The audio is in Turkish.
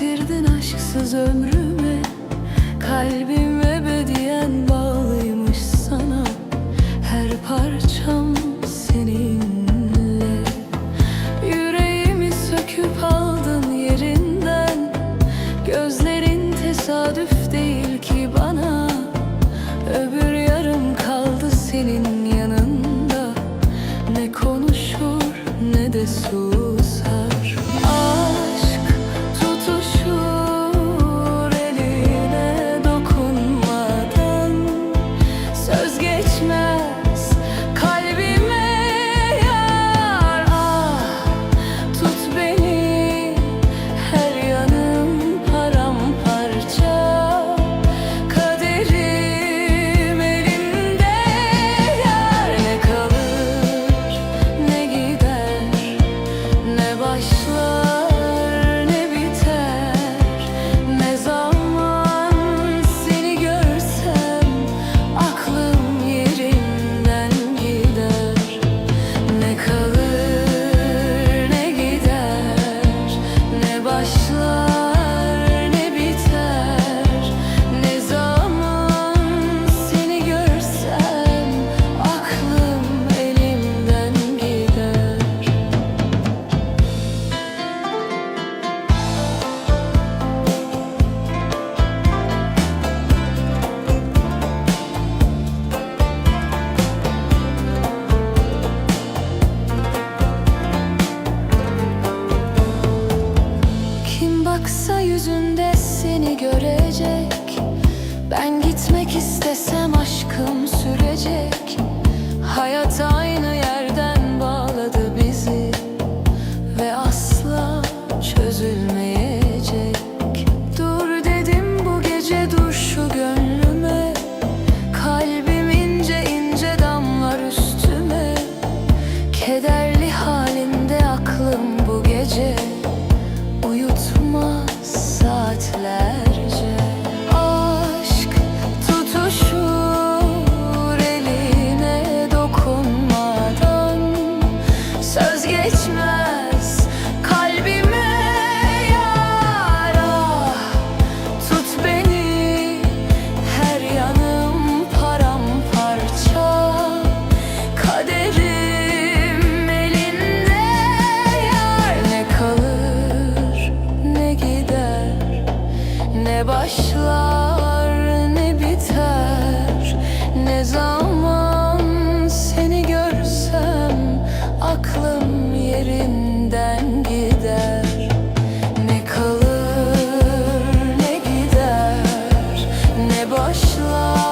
getirdin aşksız ömrüme? Kalbim ebediyen bağlıymış sana. Her parçam seninle. Yüreğimi söküp aldın yerinden. Gözlerin tesadüf değil ki bana. Öbür yarım kaldı senin yanında. Ne konuşur ne de su. Aksa yüzünde seni görecek. Ben gitmek istesem aşkım sürecek. elinden gider. Ne kalır ne gider ne başlar.